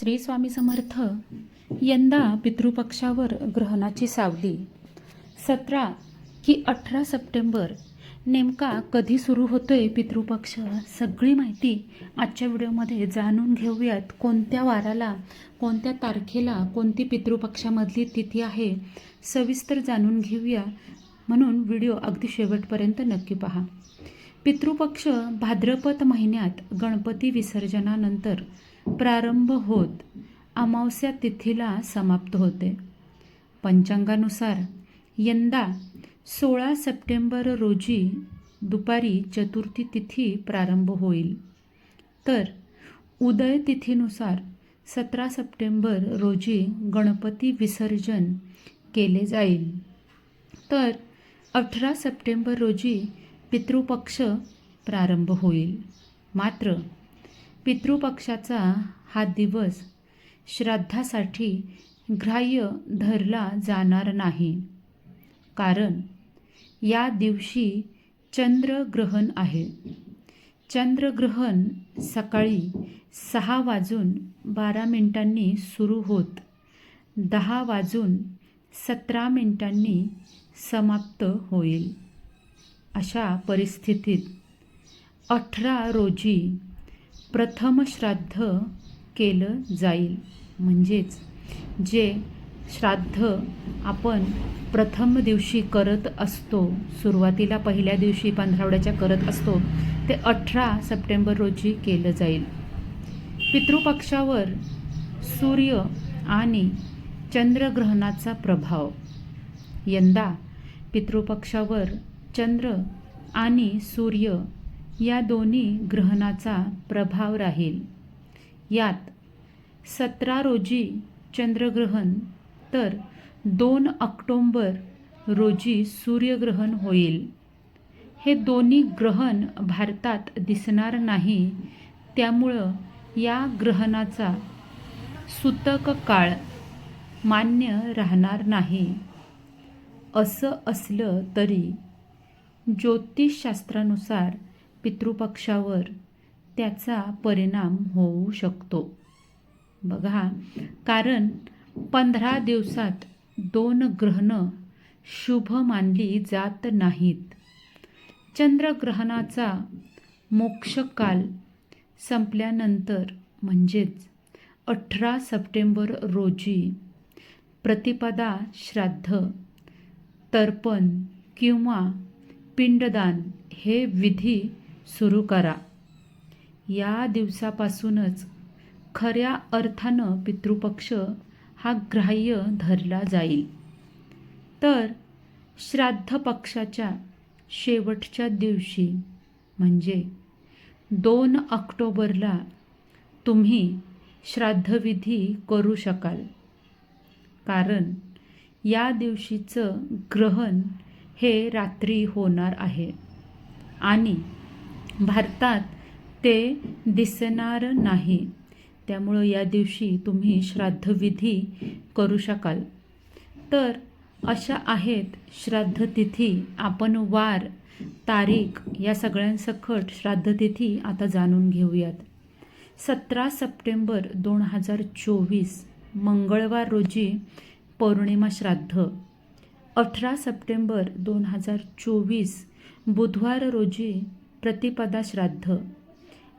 श्री स्वामी समर्थ यंदा पितृपक्षावर ग्रहणाची सावली. सतरा की अठरा सप्टेंबर नेमका कधी सुरू होतोय पितृपक्ष? सगळी माहिती आजच्या व्हिडिओमध्ये जाणून घेऊयात. कोणत्या वाराला कोणत्या तारखेला कोणती पितृपक्षामधली तिथी आहे सविस्तर जाणून घेऊया. म्हणून व्हिडिओ अगदी शेवटपर्यंत नक्की पहा. पितृपक्ष भाद्रपद महिन्यात गणपती विसर्जनानंतर प्रारंभ होत अमावस्या तिथीला समाप्त होते. पंचांगानुसार यंदा सोळा सप्टेंबर रोजी दुपारी चतुर्थी तिथी प्रारंभ होईल. तर उदय तिथीनुसार सतरा सप्टेंबर रोजी गणपती विसर्जन केले जाईल. तर अठरा सप्टेंबर रोजी पितृपक्ष प्रारंभ होईल. मात्र पितृपक्षाचा हा दिवस श्राद्धासाठी ग्राह्य धरला जाणार नाही. कारण या दिवशी चंद्रग्रहण आहे. चंद्रग्रहण सकाळी सहा वाजून बारा मिनिटांनी सुरू होत. दहा वाजून सतरा मिनिटांनी समाप्त होईल. अशा परिस्थितीत अठरा रोजी प्रथम श्राद्ध केलं जाईल. म्हणजेच जे श्राद्ध आपण प्रथम दिवशी करत असतो सुरुवातीला पहिल्या दिवशी पंधरावड्याच्या करत असतो ते अठरा सप्टेंबर रोजी केलं जाईल. पितृपक्षावर सूर्य आणि चंद्रग्रहणाचा प्रभाव. यंदा पितृपक्षावर चंद्र आणि सूर्य या दोन्ही ग्रहणाचा प्रभाव राहील. यात सतरा रोजी चंद्रग्रहण तर दोन ऑक्टोंबर रोजी सूर्यग्रहण होईल. हे दोन्ही ग्रहण भारतात दिसणार नाही त्यामुळं या ग्रहणाचा सुतक काळ मान्य राहणार नाही. असं असलं तरी ज्योतिषशास्त्रानुसार पितृपक्षावर त्याचा परिणाम होऊ शकतो. बघा कारण पंधरा दिवसात दोन ग्रहणं शुभ मानली जात नाहीत. चंद्रग्रहणाचा मोक्षकाल संपल्यानंतर म्हणजेच अठरा सप्टेंबर रोजी प्रतिपदा श्राद्ध तर्पण किंवा पिंडदान हे विधी सुरू करा. या दिवसापासूनच खऱ्या अर्थानं पितृपक्ष हा ग्राह्य धरला जाईल. तर श्राद्ध पक्षाच्या शेवटच्या दिवशी म्हणजे दोन ऑक्टोबरला तुम्ही श्राद्धविधी करू शकाल. कारण या दिवशीचं ग्रहण हे रात्री होणार आहे. आणि भारतात ते दिसणार नाही. त्यामुळं या दिवशी तुम्ही श्राद्धविधी करू शकाल. तर अशा आहेत श्राद्धतिथी. आपण वार तारीख या सगळ्यांसकट श्राद्धतिथी आता जाणून घेऊयात. सतरा सप्टेंबर दोन हजार चोवीस मंगळवार रोजी पौर्णिमा श्राद्ध. अठरा सप्टेंबर दोन हजार चोवीस बुधवार रोजी प्रतिपदा श्राद्ध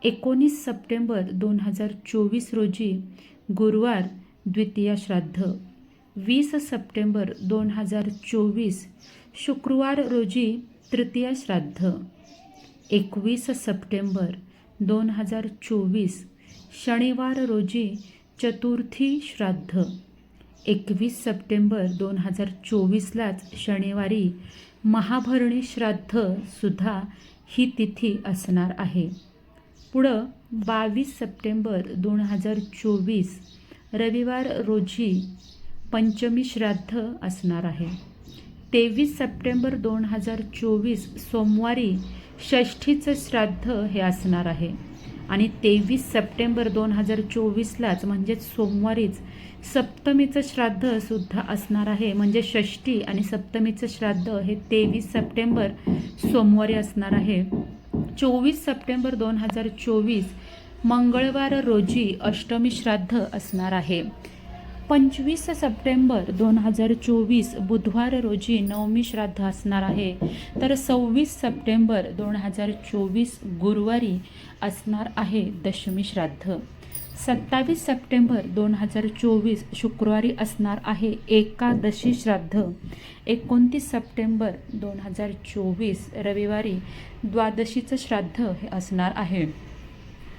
एकोणीस सप्टेंबर दोन हजार चोवीस रोजी गुरुवार द्वितीया श्राद्ध वीस सप्टेंबर दोन हजार चोवीस शुक्रवार रोजी तृतीया श्राद्ध एकवीस सप्टेंबर दोन हजार चोवीस शनिवार रोजी चतुर्थी श्राद्ध. एकवीस सप्टेंबर दोन हजार चोवीसलाच शनिवारी महाभरणी श्राद्ध सुद्धा ही तिथी असणार आहे. पुढं बावीस सप्टेंबर दोन हजार चोवीस रविवार रोजी पंचमी श्राद्ध असणार आहे. तेवीस सप्टेंबर दोन हजार चोवीस सोमवारी षष्ठीचं श्राद्ध हे असणार आहे. आणि तेवीस सप्टेंबर दोन हजार चोवीसलाच म्हणजेच सोमवारीच सप्तमीचं श्राद्ध सुद्धा असणार आहे. म्हणजे षष्ठी आणि सप्तमीचं श्राद्ध हे तेवीस सप्टेंबर सोमवारी असणार आहे. चोवीस सप्टेंबर दोन हजार चोवीस मंगळवार रोजी अष्टमी श्राद्ध असणार आहे. पंचवीस सप्टेंबर दोन हजार चोवीस बुधवार रोजी नवमी श्राद्ध असणार आहे. तर सव्वीस सप्टेंबर दोन हजार चोवीस गुरुवारी असणार आहे दशमी श्राद्ध. सत्तावीस सप्टेंबर दोन हजार चोवीस शुक्रवारी असणार आहे एकादशी श्राद्ध. एकोणतीस सप्टेंबर दोन हजार चोवीस रविवारी द्वादशीचं श्राद्ध हे असणार आहे.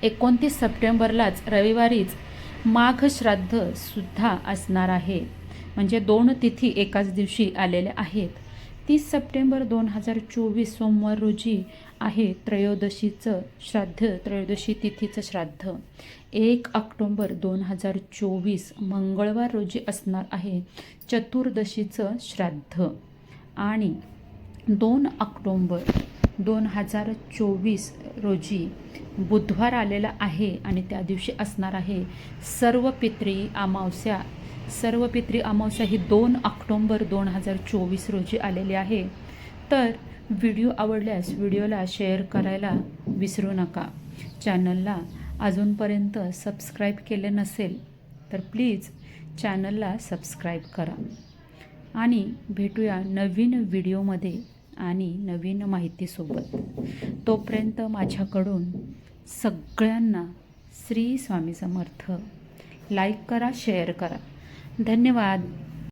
एकोणतीस सप्टेंबरलाच रविवारीच माघ श्राद्ध सुद्धा असणार आहे. म्हणजे दोन तिथी एकाच दिवशी आलेल्या आहेत. तीस सप्टेंबर दोन हजार चोवीस सोमवार रोजी आहे त्रयोदशीचं श्राद्ध त्रयोदशी तिथीचं श्राद्ध. एक ऑक्टोंबर दोन हजार चोवीस मंगळवार रोजी असणार आहे चतुर्दशीचं श्राद्ध. आणि दोन ऑक्टोंबर दोन हजार चोवीस रोजी बुधवार आलेला आहे आणि त्या दिवशी असणार आहे. सर्व पित्री अमावस्या सर्व पित्री अमावस्या ही दोन ऑक्टोंबर दोन हजार चोवीस रोजी आलेली आहे. तर व्हिडिओ आवडल्यास व्हिडिओला शेअर करायला विसरू नका. चॅनलला अजूनपर्यंत सबस्क्राईब केले नसेल तर प्लीज चॅनलला सबस्क्राईब करा. आणि भेटूया नवीन व्हिडिओमध्ये. आणि नवीन माहितीसोबत. तोपर्यंत माझ्याकडून सगळ्यांना श्री स्वामी समर्थ. लाईक करा शेअर करा. धन्यवाद.